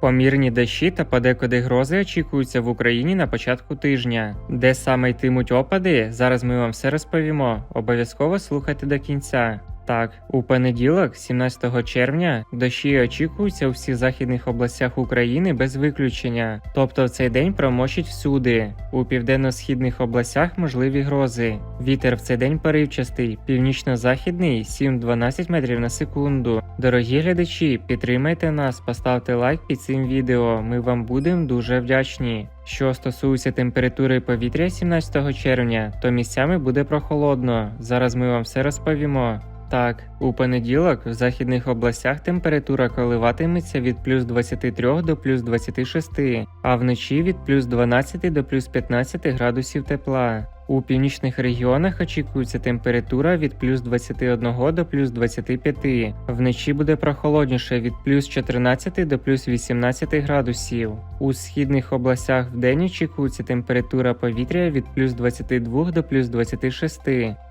Помірні дощі та подекуди грози очікуються в Україні на початку тижня. Де саме йтимуть опади, зараз ми вам все розповімо. Обов'язково слухайте до кінця. Так, у понеділок, 17 червня, дощі очікуються у всіх західних областях України без виключення. Тобто в цей день промочить всюди. У південно-східних областях можливі грози. Вітер в цей день поривчастий, північно-західний 7-12 метрів на секунду. Дорогі глядачі, підтримайте нас, поставте лайк під цим відео. Ми вам будемо дуже вдячні. Що стосується температури повітря 17 червня, то місцями буде прохолодно. Зараз ми вам все розповімо. Так, у понеділок в західних областях температура коливатиметься від плюс 23 до плюс 26, а вночі від плюс 12 до плюс 15 градусів тепла. У північних регіонах очікується температура від плюс 21 до плюс 25. Вночі буде прохолодніше від плюс 14 до плюс 18 градусів. У східних областях вдень очікується температура повітря від плюс 22 до плюс 26,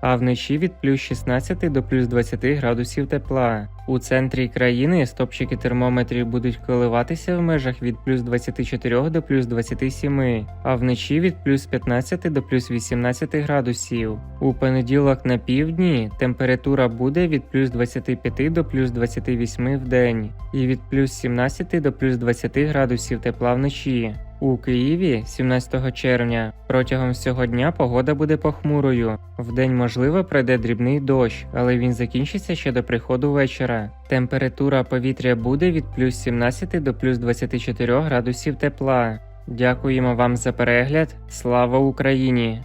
а вночі від плюс 16 до плюс 20 градусів тепла. У центрі країни стопчики термометрів будуть коливатися в межах від плюс 24 до плюс 27, а вночі від плюс 15 до плюс 18 градусів. У понеділок на півдні температура буде від плюс 25 до плюс 28 в день і від плюс 17 до плюс 20 градусів тепла вночі. У Києві 17 червня протягом всього дня погода буде похмурою. Вдень можливо пройде дрібний дощ, але він закінчиться ще до приходу вечора. Температура повітря буде від плюс 17 до плюс 24 градусів тепла. Дякуємо вам за перегляд. Слава Україні!